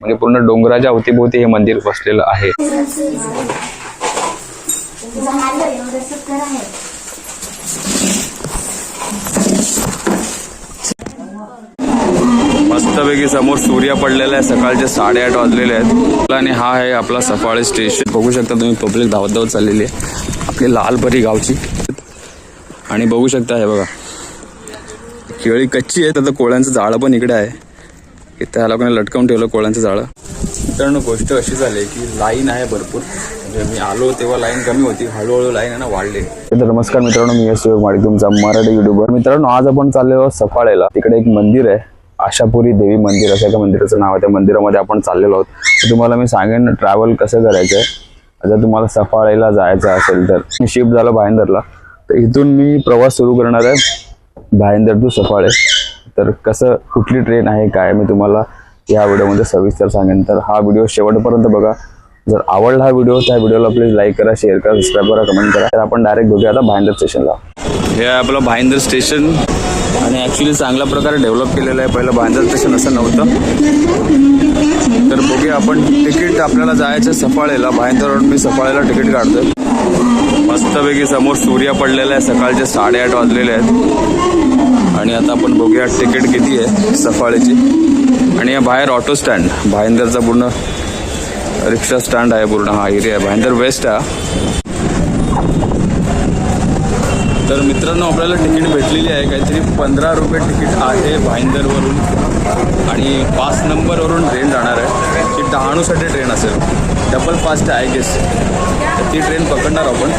म्हणजे पूर्ण डोंगराच्या अवतीभोवती हे मंदिर बसलेलं आहे. मस्तपैकी समोर सूर्य पडलेला आहे. सकाळचे साडेआठ वाजलेले आहेत. आणि हा आहे आपला सफाळे स्टेशन बघू शकता तुम्ही पब्लिक धावत धावत चाललेली आहे. आपली लालपरी गावची. आणि बघू शकता हे बघा. केळी कच्ची आहे तर कोळ्यांचं जाळं पण इकडे आहे. इथं ह्या लोकांनी लटकवून ठेवलं कोळ्यांचं जाळं. मित्रांनो गोष्ट अशी झाली की लाईन आहे भरपूर. म्हणजे मी आलो तेव्हा लाईन कमी होती हळूहळू लाईन आहे ना वाढली. तर नमस्कार मित्रांनो मी यश माडिक तुमचा मराठी युट्यूबर मित्रांनो आज आपण चाललेलो सफाळेला. तिकडे एक मंदिर आहे आशापुरी देवी मंदिर असं एका मंदिराचं नाव आहे. त्या मंदिरामध्ये आपण चाललेलो आहोत. तर तुम्हाला मी सांगेन ट्रॅव्हल कसं करायचं आहे जर तुम्हाला सफाळेला जायचं असेल तर. मी शिफ्ट झालं भाईंदरला तर इथून मी प्रवास सुरू करणार आहे. भाईंदर टू सफाळे. तर कसं कुठली ट्रेन आहे काय? मी तुम्हाला या व्हिडिओमध्ये सविस्तर सांगेन. तर हा व्हिडिओ शेवटपर्यंत बघा. जर आवडला हा व्हिडिओ त्या व्हिडिओला प्लीज लाईक करा शेअर करा सबस्क्राईब करा कमेंट करा. तर आपण डायरेक्ट बघूया आता भाईंदर स्टेशनला हे आपलं भाईंदर स्टेशन आणि ॲक्च्युली चांगल्या प्रकारे डेव्हलप केलेलं आहे. पहिलं भाईंदर स्टेशन असं नव्हतं. तर बघूया आपण तिकीट आपल्याला जायचं सफाळेला. भाईंदरवरून मी सफाळेला तिकीट काढतोय. मस्तपैकी समोर सूर्य पडलेला आहे. सकाळचे साडेआठ वाजलेले आहेत. आणि आता आपण बघूया तिकीट किती आहे सफाळीची. आणि या बाहेर ऑटो स्टँड भाईंदरचा पूर्ण रिक्षा स्टँड आहे पूर्ण. हा एरिया आहे. भाईंदर वेस्ट आहे. तर मित्रांनो आपल्याला तिकीट भेटलेली आहे. काहीतरी पंधरा रुपये तिकीट आहे भाईंदरवरून. आणि पाच नंबरवरून ट्रेन जाणार आहे. ती डहाणूसाठी ट्रेन असेल. डबल फास्ट आहे गेस तर ती ट्रेन पकडणार आपण.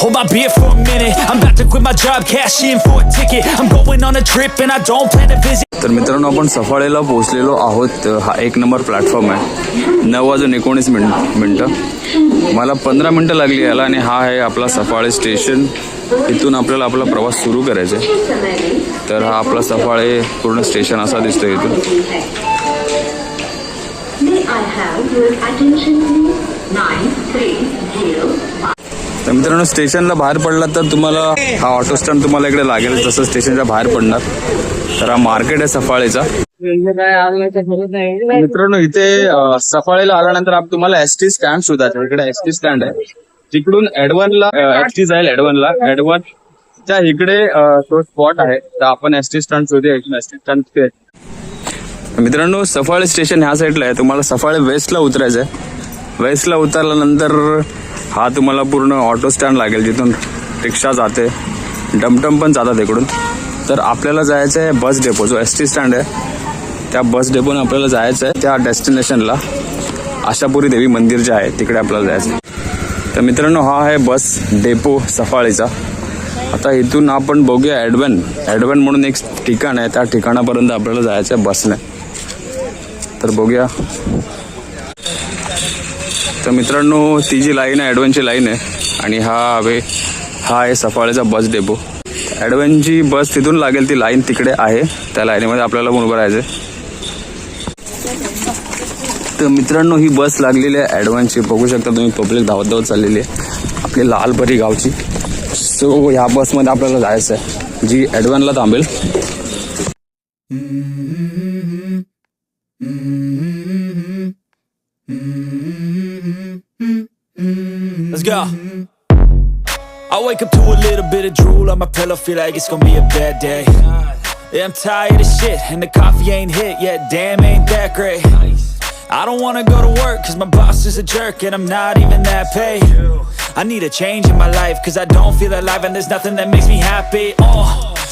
hold my beer for a minute. I'm about to quit my job, cash in for a ticket. I'm going on a trip, and I don't plan to visit. तर मित्रांनो आपण सफाळेला पोहोचलेलो आहोत. हा एक नंबर प्लॅटफॉर्म आहे. नऊ वाजून एकोणीस मिनिट मिनटं. मला पंधरा मिनटं लागली याला आणि हा आहे आपला सफाळे स्टेशन इथून आपल्याला आपला प्रवास सुरू करायचा आहे. तर हा आपला सफाळे पूर्ण स्टेशन असा दिसतो इथून. तर मित्रांनो स्टेशनला बाहेर पडला तर तुम्हाला हा ऑटो स्टँड तुम्हाला इकडे लागेल तसं स्टेशनच्या बाहेर पडणार. तर हा मार्केट आहे सफाळेचा. मित्रांनो इथे सफाळेला आल्यानंतर तुम्हाला एस टी स्टँड शोधायचा इकडे एस टी स्टँड आहे. तिकडून ऍडवनला एस टी जाईल ऍडवनला ऍडवन च्या इकडे तो स्पॉट आहे. तर आपण एस टी स्टँड शोधूया एस टी स्टँड मित्रांनो सफाळे स्टेशन ह्या साईडला आहे. तुम्हाला सफाळे वेस्टला उतरायचं आहे. वेस्टला उतरल्यानंतर हा तुम्हाला पूर्ण ऑटो स्टँड लागेल जिथून रिक्षा जाते. डमटम पण जातात इकडून. तर आपल्याला जायचं आहे बस डेपो जो एस टी स्टँड आहे. त्या बस डेपोने आपल्याला जायचं आहे त्या डेस्टिनेशनला. आशापुरी देवी मंदिर जे आहे तिकडे आपल्याला जायचं आहे तर मित्रांनो हा आहे बस डेपो सफाळीचा. आता इथून आपण बघूया ॲडवन ॲडवन म्हणून एक ठिकाण आहे त्या ठिकाणापर्यंत आपल्याला जायचं आहे बसने. तर बघूया. तर मित्रांनो ती जी लाईन आहे ॲडवनची लाईन आहे आणि हा हवे हा आहे सफाळेचा बस डेपो ॲडवनची बस तिथून लागेल ती लाईन तिकडे आहे. त्या लाईनीमध्ये आपल्याला पण उभं राहायचं आहे. तर मित्रांनो ही बस लागलेली आहे ॲडव्हान्सची बघू शकता तुम्ही पब्लिक धावत धावत चाललेली आहे. आपली लालपरी गावची. सो ह्या बसमध्ये आपल्याला जायचं आहे जी ॲडव्हान्सला थांबेल. On my pillow, feel like it's gonna be a bad day. Yeah, I'm tired of shit, and the coffee ain't hit yet. Damn, ain't that great. I don't wanna go to work, cause my boss is a jerk, and I'm not even that paid. I need a change in my life, cause I don't feel alive, and there's nothing that makes me happy. Oh.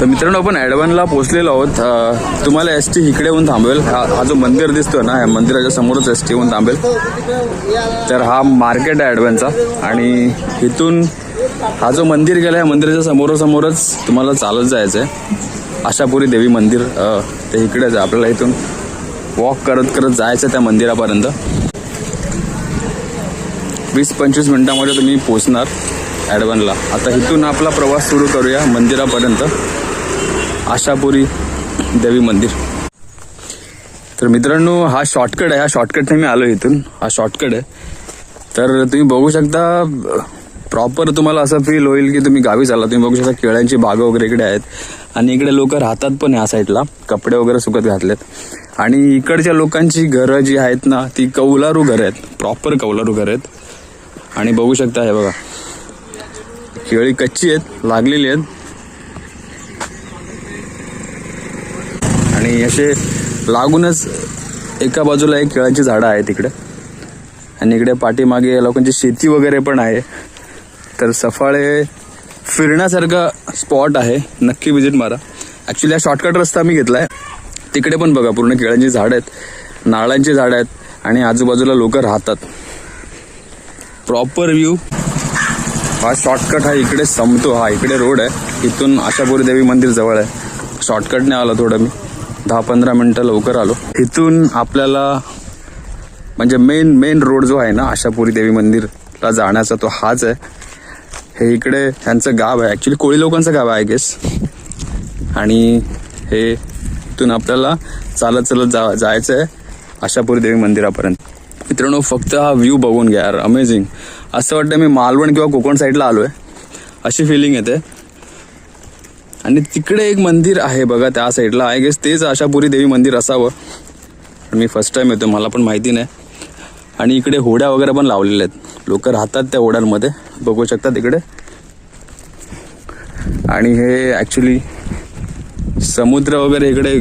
तर मित्रांनो आपण ॲडवनला पोहोचलेलो आहोत. तुम्हाला S T इकडे येऊन थांबवेल हा हा जो मंदिर दिसतोय ना या मंदिराच्या समोरच एस टी येऊन थांबेल. तर हा मार्केट आहे ॲडवनचा. आणि इथून हा जो मंदिर गेला या मंदिराच्या समोरासमोरच तुम्हाला चालत जायचं आहे आशापुरी देवी मंदिर ते इकडेच आहे आपल्याला इथून वॉक करत करत जायचं आहे त्या मंदिरापर्यंत. वीस पंचवीस मिनिटामध्ये तुम्ही पोचणार ॲडवनला. आता इथून आपला प्रवास सुरू करूया मंदिरापर्यंत. आशापुरी देवी मंदिर. तर मित्रांनो हा शॉर्टकट आहे. हा शॉर्टकटने मी आलो इथून. हा शॉर्टकट आहे. तर तुम्ही बघू शकता प्रॉपर तुम्हाला असं फील होईल की तुम्ही गावी चाला तुम्ही बघू शकता केळ्यांची बागं वगैरे इकडे आहेत. आणि इकडे लोक राहतात पण या साईडला कपडे वगैरे सुकत घातलेत. आणि इकडच्या लोकांची घरं जी आहेत ना ती कौलारू घरं आहेत. प्रॉपर कौलारू घरं आहेत. आणि बघू शकता हे बघा. केळी कच्ची आहेत लागलेली आहेत. आणि असे लागूनच एका बाजूला एक केळाची झाडं आहेत इकडे. आणि इकडे पाठीमागे या लोकांची शेती वगैरे पण आहे. तर सफाळे फिरण्यासारखा स्पॉट आहे. नक्की विजिट मारा. ॲक्च्युली हा शॉर्टकट रस्ता मी घेतला आहे तिकडे पण बघा पूर्ण केळ्यांची झाडं आहेत. नारळांची झाडं आहेत. आणि आजूबाजूला लोक राहतात. प्रॉपर व्ह्यू हा शॉर्टकट हा इकडे संपतो. हा इकडे रोड आहे. इथून आशापुरी देवी मंदिर जवळ आहे. शॉर्टकटने आलो थोडं मी. दहा पंधरा मिनटं लवकर आलो. इथून आपल्याला म्हणजे मेन मेन रोड जो आहे ना आशापुरी देवी मंदिरला जाण्याचा तो हाच आहे. हे इकडे ह्यांचं गाव आहे. ॲक्च्युली कोळी लोकांचं गाव आहे आय गेस आणि हे इथून आपल्याला चालत चालत जा जायचं आहे आशापुरी देवी मंदिरापर्यंत. मित्रांनो फक्त हा व्ह्यू बघून घ्या यार. अमेझिंग असं वाटतं मी मालवण किंवा कोकण साईडला आलो आहे अशी फिलिंग येते. आणि तिकडे एक मंदिर आहे बघा त्या साईडला. आय गेस तेच आशापुरी देवी मंदिर असावं. मी फर्स्ट टाइम येतो मला पण माहिती नाही. आणि इकडे होड्या वगैरे पण लावलेल्या आहेत. लोक राहतात त्या होड्यांमध्ये. बघू शकतात इकडे. आणि हे ॲक्च्युली समुद्र वगैरे इकडे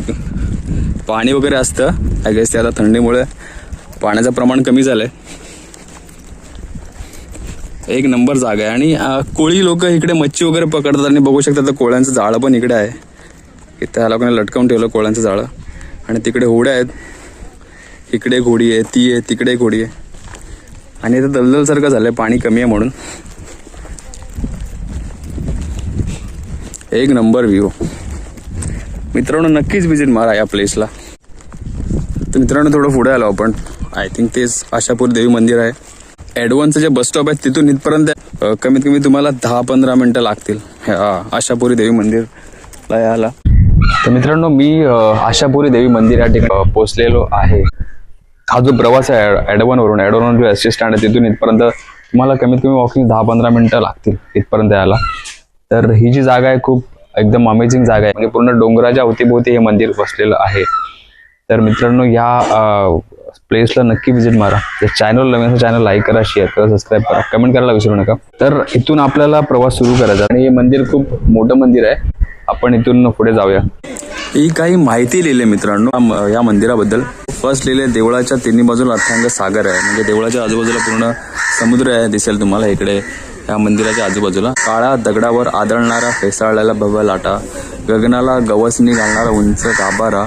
पाणी वगैरे असतं. आय गेस त्याला थंडीमुळे पाण्याचं प्रमाण कमी झालं आहे एक नंबर जागा आहे. आणि कोळी लोक इकडे मच्छी वगैरे पकडतात आणि बघू शकतात तर कोळ्यांचं जाळं पण इकडे आहे. इथं त्या लोकांनी लटकावून ठेवलं कोळ्यांचं जाळं आणि तिकडे होड्या आहेत. इकडे घोडी आहे ती आहे तिकडे घोडी आहे. आणि इथं दलदलसारखं झालं आहे पाणी कमी आहे म्हणून. एक नंबर व्ह्यू मित्रांनो नक्कीच व्हिजिट मारा या प्लेसला तर मित्रांनो थोडं पुढे आलो आपण. आय थिंक तेच आशापूर देवी मंदिर आहे. ॲडव्हान्सचं जे बस स्टॉप आहे तिथून इथपर्यंत कमीत कमी तुम्हाला दहा पंधरा मिनटं लागतील. आशापुरी देवी मंदिरला यायला. तर मित्रांनो मी आशापुरी देवी मंदिर या ठिकाणी पोहोचलेलो आहे. हा जो प्रवास आहे ॲडवनवरून ॲडवनवरून जो एस टी स्टँड आहे तिथून इथपर्यंत तुम्हाला कमीत कमी वॉकिंग दहा पंधरा मिनटं लागतील इथपर्यंत यायला. तर ही जी जागा आहे खूप एकदम अमेझिंग जागा आहे. म्हणजे पूर्ण डोंगराच्या अवतीभोवती हे मंदिर बसलेलं आहे. तर मित्रांनो या प्लेसला नक्की विजिट मारा. जर चॅनल नवीन चॅनल लाईक करा शेअर करा सबस्क्राईब करा. कमेंट करायला विसरू नका. तर इथून आपल्याला प्रवास सुरू करायचा आणि हे मंदिर खूप मोठं मंदिर आहे. आपण इथून पुढे जाऊया. ही काही माहिती लिहिली मित्रांनो या मंदिराबद्दल. फर्स्ट लिहिले देवळाच्या तिन्ही बाजूला अर्थांग सागर आहे. म्हणजे देवळाच्या आजूबाजूला पूर्ण समुद्र आहे दिसेल तुम्हाला इकडे. या मंदिराच्या आजूबाजूला. काळा दगडावर आदळणारा फेसाळलेला भव्य लाटा. गगनाला गवसणी घालणारा उंच गाभारा.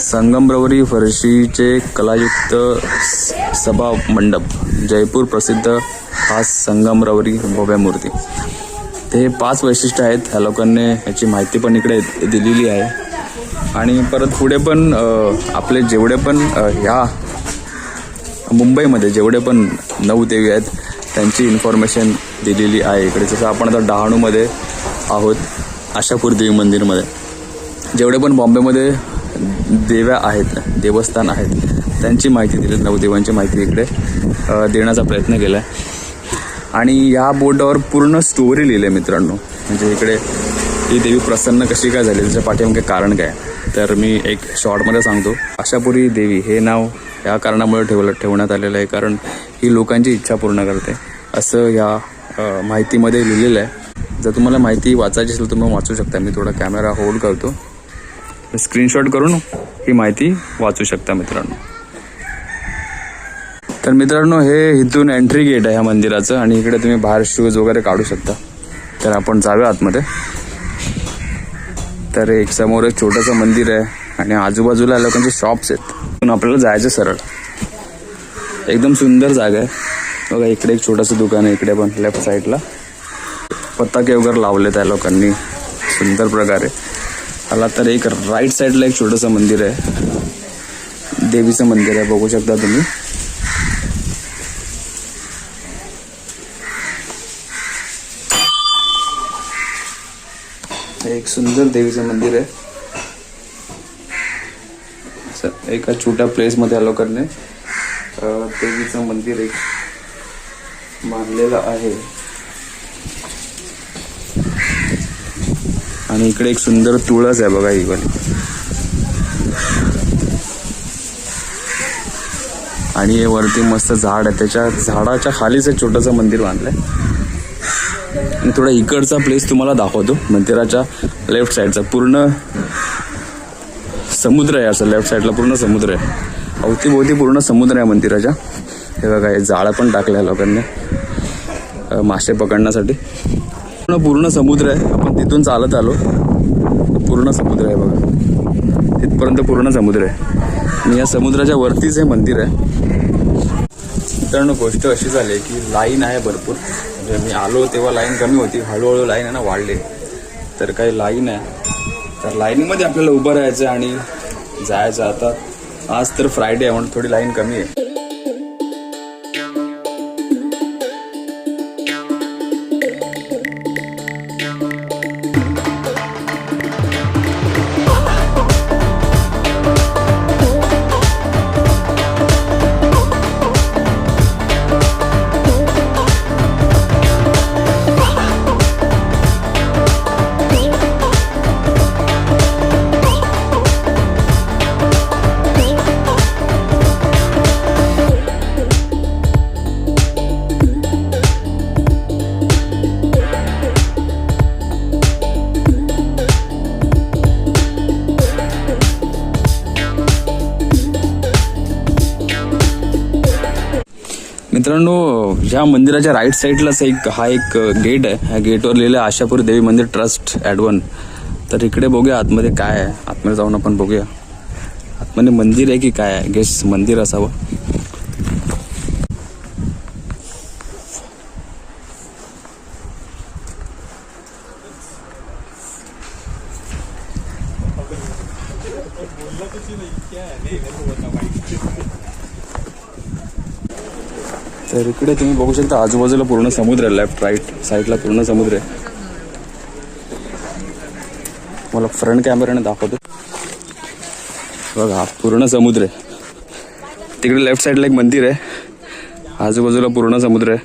संगमरवरी फरशीचे कलायुक्त स- सभा मंडप जयपूर प्रसिद्ध खास संगमरवरी भव्य मूर्ती. ते हे पाच वैशिष्ट्य आहेत ह्या लोकांनी ह्याची माहिती पण इकडे दिलेली आहे. आणि परत पुढे पण आपले जेवढे पण ह्या मुंबईमध्ये जेवढे पण नऊ देवी आहेत त्यांची इन्फॉर्मेशन दिलेली आहे इकडे. जसं आपण आता डहाणूमध्ये आहोत आशापूर देवी मंदिरमध्ये. जेवढे पण बॉम्बेमध्ये देव्या आहेत देवस्थान आहेत. त्यांची माहिती दिली नवदेवांची माहिती इकडे देण्याचा प्रयत्न केला आहे आणि या बोर्डावर पूर्ण स्टोरी लिहिली आहे मित्रांनो. म्हणजे इकडे ही देवी प्रसन्न कशी काय झाली त्याच्या पाठीमागे कारण काय? तर मी एक शॉर्टमध्ये सांगतो. आशापुरी देवी हे नाव या कारणामुळे ठेवलं ठेवण्यात आलेलं आहे. कारण ही लोकांची इच्छा पूर्ण करते. असं या माहितीमध्ये लिहिलेलं आहे. जर तुम्हाला माहिती वाचायची असेल तर मग वाचू शकता. मी थोडा कॅमेरा होल्ड करतो. स्क्रीनशॉट करून ही माहिती वाचू शकता मित्रांनो. तर मित्रांनो हे इथून एंट्री गेट आहे ह्या मंदिराचं आणि इकडे तुम्ही बाहेर शूज वगैरे काढू शकता. तर आपण जाऊया आतमध्ये. तर एक समोर एक छोटंसं मंदिर आहे आणि आजूबाजूला लोकांचे शॉप्स आहेत. पण आपल्याला जायचं सरळ. एकदम सुंदर जागा आहे. बघा इकडे एक छोटंसं दुकान आहे इकडे पण लेफ्ट साईडला पताके वगैरे लावले त्या लोकांनी. सुंदर प्रकारे. आला तर एक राईट साईडला एक छोटंसं मंदिर आहे. देवीचं मंदिर आहे बघू शकता तुम्ही. एक सुंदर देवीचं मंदिर आहे. एका छोट्या प्लेसमध्ये या करणे. देवीचं मंदिर एक बांधलेलं आहे. आणि इकडे एक सुंदर तुळस आहे बघा ही आणि हे वरती मस्त झाड आहे. त्याच्या झाडाच्या खालीच एक छोटंसं मंदिर बांधलंय. आणि थोडा इकडचा प्लेस तुम्हाला दाखवतो. मंदिराच्या लेफ्ट साईडचा पूर्ण समुद्र आहे असं. लेफ्ट साईडला पूर्ण समुद्र आहे. अवतीभोवती पूर्ण समुद्र आहे मंदिराच्या. हे बघा हे जाळं पण टाकलं आहे लोकांनी मासे पकडण्यासाठी. पूर्ण पूर्ण समुद्र आहे. आपण तिथून चालत आलो. पूर्ण समुद्र आहे बघा. तिथपर्यंत पूर्ण समुद्र आहे. आणि या समुद्राच्या वरतीच हे मंदिर आहे. मित्रांनो गोष्ट अशी झाली की लाईन आहे भरपूर. म्हणजे मी आलो तेव्हा लाईन कमी होती. हळूहळू लाईन आहे ना वाढली. तर काही लाईन आहे. तर लाईनमध्ये आपल्याला उभं राहायचं आणि जायचं आता आज तर फ्रायडे आहे म्हणून थोडी लाईन कमी आहे. मित्रांनो ह्या मंदिराच्या राईट साईडलाच एक हा एक गेट आहे. ह्या गेटवर लिहिलं आहे आशापूर देवी मंदिर ट्रस्ट ॲडवन तर इकडे बघूया आतमध्ये काय आहे. आतमध्ये जाऊन आपण बघूया. आतमध्ये मंदिर आहे की काय आहे? गेस मंदिर असावं. तर इकडे तुम्ही बघू शकता आजूबाजूला पूर्ण समुद्र आहे लेफ्ट राईट साईडला पूर्ण समुद्र आहे. मला फ्रंट कॅमेराने दाखवतो. बघा पूर्ण समुद्र आहे. तिकडे लेफ्ट साईडला एक मंदिर आहे. आजूबाजूला पूर्ण समुद्र आहे.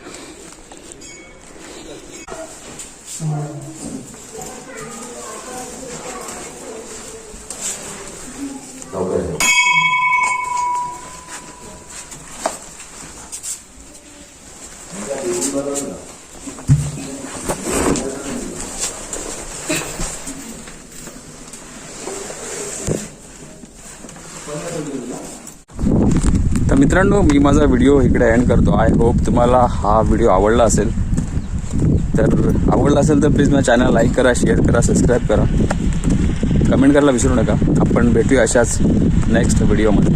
तर मित्रांनो मी माझा व्हिडिओ इकडे एंड करतो. आय होप तुम्हाला हा व्हिडिओ आवडला असेल. तर आवडला असेल तर प्लीज माझ्या चॅनल लाईक करा शेअर करा सबस्क्राईब करा. कमेंट करायला विसरू नका. आपण भेटूया अशाच नेक्स्ट व्हिडिओमध्ये